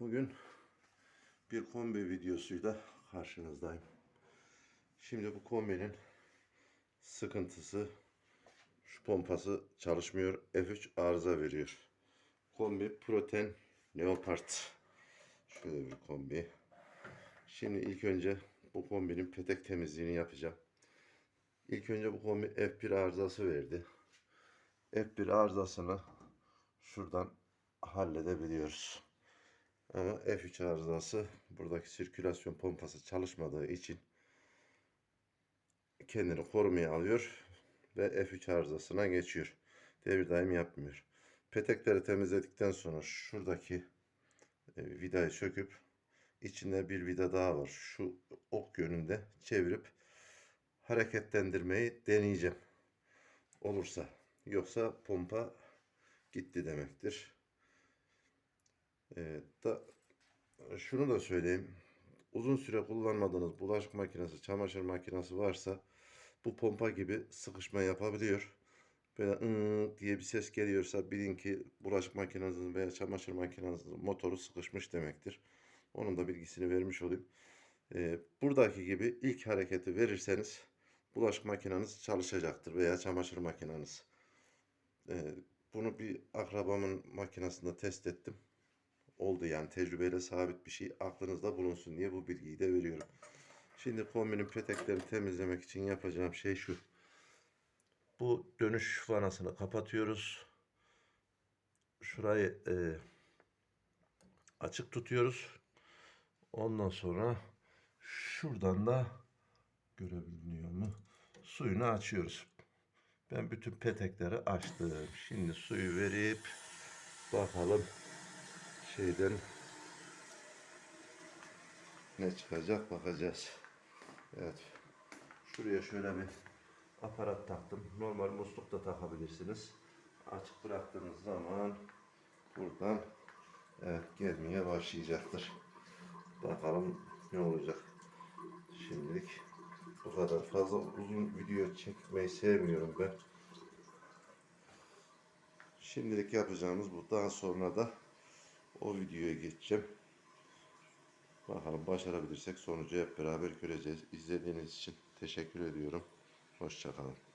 Bugün bir kombi videosuyla karşınızdayım. Şimdi bu kombinin sıkıntısı şu pompası çalışmıyor. F3 arıza veriyor. Kombi Proten Leopard. Şöyle bir kombi. Şimdi ilk önce bu kombinin petek temizliğini yapacağım. İlk önce bu kombi F1 arızası verdi. F1 arızasını şuradan halledebiliyoruz. Ama F3 arızası buradaki sirkülasyon pompası çalışmadığı için kendini korumaya alıyor ve F3 arızasına geçiyor. Devir daim yapmıyor. Petekleri temizledikten sonra şuradaki e, vidayı söküp içinde bir vida daha var. Şu ok yönünde çevirip hareketlendirmeyi deneyeceğim. Olursa. Yoksa pompa gitti demektir. Ee, da şunu da söyleyeyim. Uzun süre kullanmadığınız bulaşık makinesi, çamaşır makinesi varsa bu pompa gibi sıkışma yapabiliyor. Böyle ıı diye bir ses geliyorsa bilin ki bulaşık makinenizin veya çamaşır makinenizin motoru sıkışmış demektir. Onun da bilgisini vermiş olayım. Ee, buradaki gibi ilk hareketi verirseniz bulaşık makineniz çalışacaktır veya çamaşır makineniz. Ee, bunu bir akrabamın makinesinde test ettim. Oldu yani tecrübeyle sabit bir şey aklınızda bulunsun diye bu bilgiyi de veriyorum. Şimdi kombinin peteklerini temizlemek için yapacağım şey şu. Bu dönüş vanasını kapatıyoruz. Şurayı e, açık tutuyoruz. Ondan sonra şuradan da görebiliyor mu? Suyunu açıyoruz. Ben bütün petekleri açtım. Şimdi suyu verip bakalım şeyden ne çıkacak bakacağız. Evet. Şuraya şöyle bir aparat taktım. Normal musluk da takabilirsiniz. Açık bıraktığınız zaman buradan evet gelmeye başlayacaktır. Bakalım ne olacak. Şimdilik bu kadar fazla uzun video çekmeyi sevmiyorum ben. Şimdilik yapacağımız bu. Daha sonra da o videoya geçeceğim. Bakalım başarabilirsek sonucu hep beraber göreceğiz. İzlediğiniz için teşekkür ediyorum. Hoşçakalın.